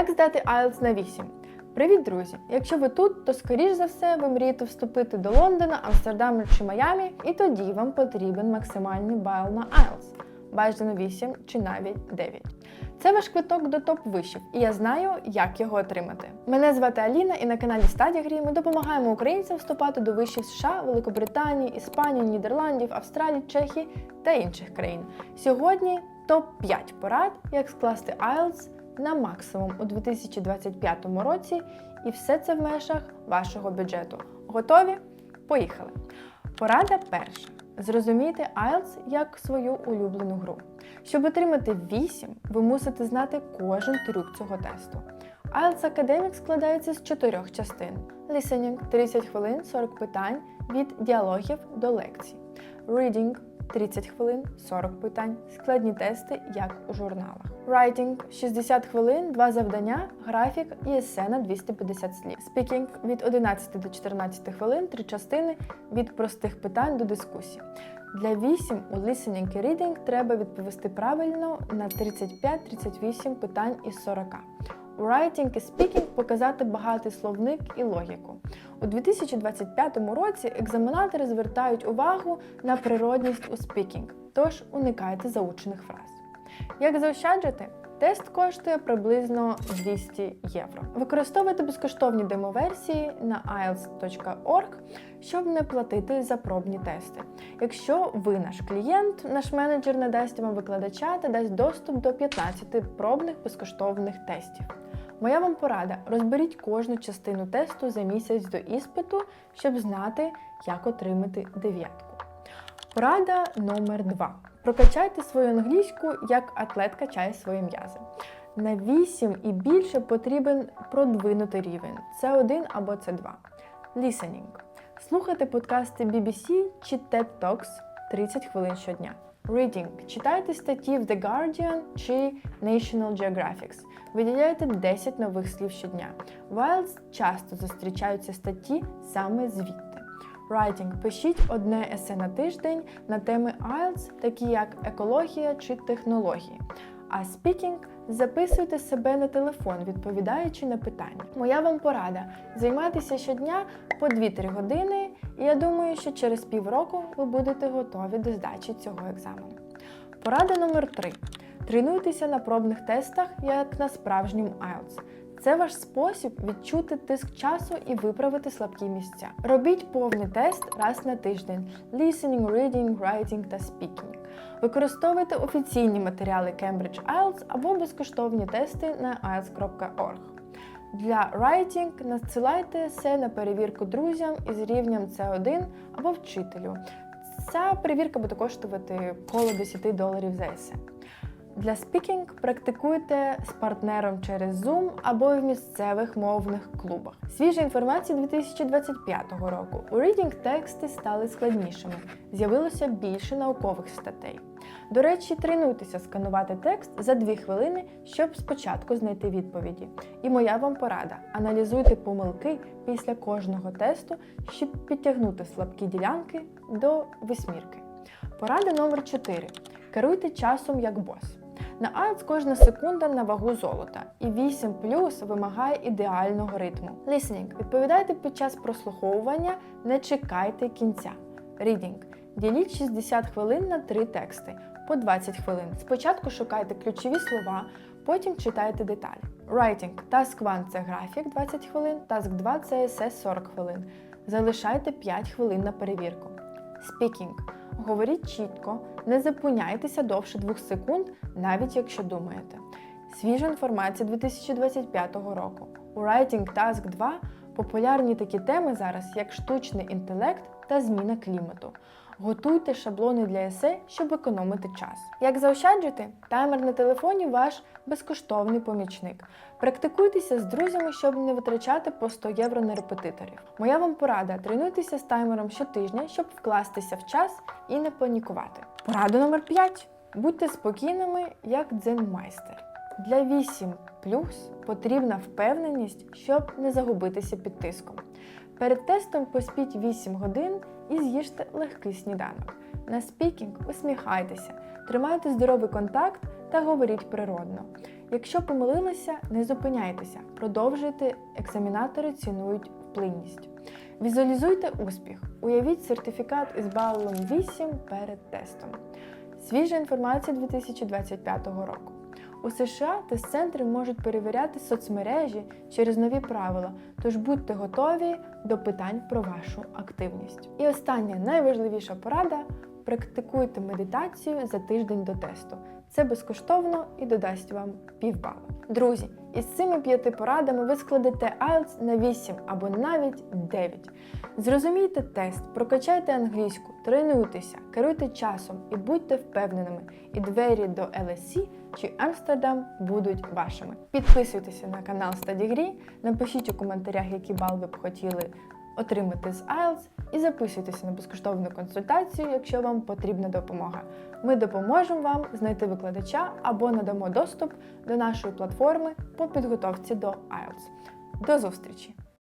Як здати IELTS на 8? Привіт, друзі! Якщо ви тут, то скоріш за все ви мрієте вступити до Лондона, Амстердаму чи Майамі, і тоді вам потрібен максимальний бал на IELTS, бажано 8 чи навіть 9. Це ваш квиток до топ вишів, і я знаю, як його отримати. Мене звати Аліна, і на каналі Стадігрі ми допомагаємо українцям вступати до вишів США, Великобританії, Іспанії, Нідерландів, Австралії, Чехії та інших країн. Сьогодні топ 5 порад, як скласти IELTS на максимум у 2025 році, і все це в межах вашого бюджету. Готові? Поїхали! Порада перша. Зрозумійте IELTS як свою улюблену гру. Щоб отримати 8, ви мусите знати кожен трюк цього тесту. IELTS Academic складається з чотирьох частин: Listening – 30 хвилин, 40 питань від діалогів до лекцій. Reading – 30 хвилин, 40 питань, складні тести, як у журналах. Writing – 60 хвилин, 2 завдання, графік і есе на 250 слів. Speaking – від 11 до 14 хвилин, 3 частини від простих питань до дискусій. Для 8 у listening і reading треба відповісти правильно на 35-38 питань із 40. У writing і speaking показати багатий словник і логіку. У 2025 році екзаменатори звертають увагу на природність у speaking, тож уникайте заучених фраз. Як заощаджити? Тест коштує приблизно 200 євро. Використовуйте безкоштовні демоверсії на ielts.org, щоб не платити за пробні тести. Якщо ви наш клієнт, наш менеджер надасть вам викладача та дасть доступ до 15 пробних безкоштовних тестів. Моя вам порада: розберіть кожну частину тесту за місяць до іспиту, щоб знати, як отримати дев'ятку. Порада номер 2. Прокачайте свою англійську, як атлет качає свої м'язи. На 8 і більше потрібен продвинутий рівень С1 або С2. Listening. Слухайте подкасти BBC чи TED Talks 30 хвилин щодня. Reading. Читайте статті в The Guardian чи National Geographic. Виділяйте 10 нових слів щодня. В IELTS часто зустрічаються статті саме звідти. Writing. Пишіть одне есе на тиждень на теми IELTS, такі як екологія чи технології. А speaking записуйте себе на телефон, відповідаючи на питання. Моя вам порада: займайтеся щодня по 2-3 години, і я думаю, що через півроку ви будете готові до здачі цього екзамену. Порада номер 3. Тренуйтеся на пробних тестах, як на справжньому IELTS. Це ваш спосіб відчути тиск часу і виправити слабкі місця. Робіть повний тест раз на тиждень: listening, reading, writing та speaking. Використовуйте офіційні матеріали Cambridge IELTS або безкоштовні тести на ielts.org. Для writing надсилайте есе на перевірку друзям із рівнем C1 або вчителю. Ця перевірка буде коштувати коло 10 доларів за есе. Для speaking практикуйте з партнером через Zoom або в місцевих мовних клубах. Свіжа інформація 2025 року. У reading тексти стали складнішими, з'явилося більше наукових статей. До речі, тренуйтеся сканувати текст за 2 хвилини, щоб спочатку знайти відповіді. І моя вам порада: аналізуйте помилки після кожного тесту, щоб підтягнути слабкі ділянки до восьмірки. Порада номер 4. Керуйте часом як бос. На IELTS кожна секунда на вагу золота, і 8 плюс вимагає ідеального ритму. Listening. Відповідайте під час прослуховування, не чекайте кінця. Reading. Діліть 60 хвилин на 3 тексти по 20 хвилин. Спочатку шукайте ключові слова, потім читайте деталі. Writing. Task 1 – це графік 20 хвилин, Task 2 це есе 40 хвилин. Залишайте 5 хвилин на перевірку. Speaking. Говоріть чітко, не зупиняйтеся довше 2 секунд, навіть якщо думаєте. Свіжа інформація 2025 року. У Writing Task 2 популярні такі теми зараз, як штучний інтелект та зміна клімату. Готуйте шаблони для есе, щоб економити час. Як заощаджити? Таймер на телефоні ваш безкоштовний помічник. Практикуйтеся з друзями, щоб не витрачати по 100 євро на репетиторів. Моя вам порада: тренуйтеся з таймером щотижня, щоб вкластися в час і не панікувати. Порада номер 5. Будьте спокійними, як дзен-майстер. Для 8 потрібна впевненість, щоб не загубитися під тиском. Перед тестом поспіть 8 годин і з'їжте легкий сніданок. На спікінг усміхайтеся, тримайте здоровий контакт та говоріть природно. Якщо помилилися, не зупиняйтеся, продовжуйте. Екзаменатори цінують вплинність. Візуалізуйте успіх. Уявіть сертифікат із балом 8 перед тестом. Свіжа інформація 2025 року. У США тест-центри можуть перевіряти соцмережі через нові правила, тож будьте готові до питань про вашу активність. І остання найважливіша порада: практикуйте медитацію за тиждень до тесту. Це безкоштовно і додасть вам півбала. Друзі, із цими п'яти порадами ви складете IELTS на 8 або навіть 9. Зрозумійте тест, прокачайте англійську, тренуйтеся, керуйте часом і будьте впевненими, і двері до LSE чи Амстердам будуть вашими. Підписуйтеся на канал StudyGree, напишіть у коментарях, який бал ви б хотіли отримати з IELTS, і записуйтеся на безкоштовну консультацію, якщо вам потрібна допомога. Ми допоможемо вам знайти викладача або надамо доступ до нашої платформи по підготовці до IELTS. До зустрічі!